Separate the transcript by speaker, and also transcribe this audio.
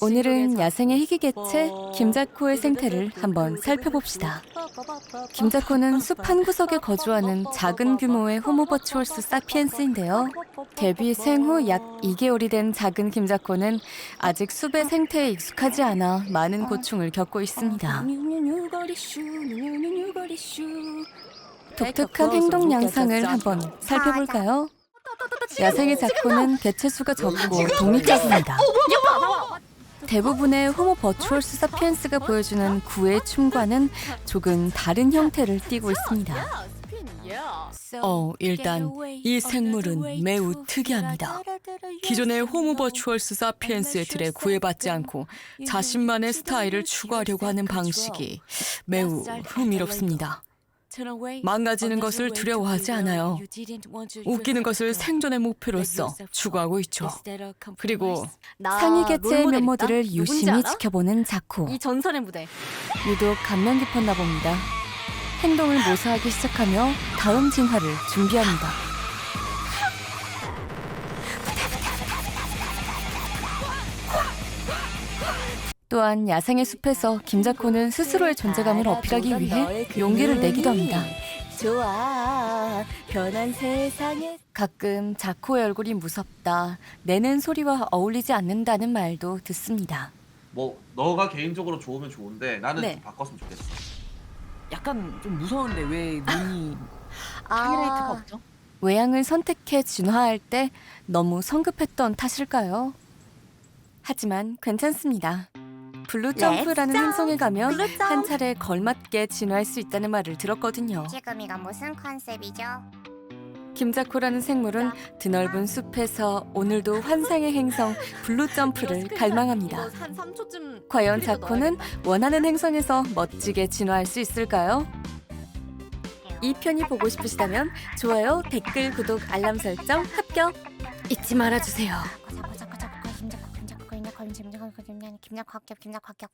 Speaker 1: 오늘은 야생의 희귀개체 김자코의 생태를 한번 살펴봅시다. 김자코는 숲 한 구석에 거주하는 작은 규모의 호모버추얼스 사피엔스인데요. 데뷔 생후 약 2개월이 된 작은 김자코는 아직 숲의 생태에 익숙하지 않아 많은 고충을 겪고 있습니다. 독특한 행동 양상을 한번 살펴볼까요? 야생의 자코는 개체 수가 적고 독립적입니다. 대부분의 호모 버추얼스 사피엔스가 보여주는 구의 춤과는 조금 다른 형태를 띠고 있습니다.
Speaker 2: 어, 일단 이 생물은 매우 특이합니다. 기존의 호모 버추얼스 사피엔스의 틀에 구애받지 않고 자신만의 스타일을 추구하려고 하는 방식이 매우 흥미롭습니다. 망가지는 것을 두려워하지 않아요. 웃기는 것을 생존의 목표로서 추구하고 있죠. 그리고
Speaker 1: 상위 개체의 면모들을 유심히 지켜보는 자코.
Speaker 3: 이 전설의 무대.
Speaker 1: 유독 감명 깊었나 봅니다. 행동을 모사하기 시작하며 다음 진화를 준비합니다. 또한 야생의 숲에서 김자코는 스스로의 존재감을 어필하기 위해 용기를 내기도 합니다.
Speaker 3: 좋아. 변한 세상에
Speaker 1: 가끔 자코의 얼굴이 무섭다, 내는 소리와 어울리지 않는다는 말도 듣습니다.
Speaker 4: 뭐 너가 개인적으로 좋으면 좋은데 나는
Speaker 3: 네.
Speaker 4: 좀 바꿨으면 좋겠어.
Speaker 5: 약간 좀 무서운데 왜 눈이
Speaker 3: 하이라이트가 없죠?
Speaker 1: 외양을 선택해 진화할 때 너무 성급했던 탓일까요? 하지만 괜찮습니다. 블루 점프라는 행성에 가면 한 차례 걸맞게 진화할 수 있다는 말을 들었거든요.
Speaker 6: 지금 이건 무슨 컨셉이죠?
Speaker 1: 김자코라는 생물은 드넓은 숲에서 오늘도 환상의 행성 블루 점프를 갈망합니다.
Speaker 3: 한 3초쯤
Speaker 1: 과연 자코는 원하는 행성에서 멋지게 진화할 수 있을까요? 이 편이 보고 싶으시다면 좋아요, 댓글, 구독, 알람 설정 합격 잊지 말아주세요.
Speaker 6: 김자코 합격 김자코 합격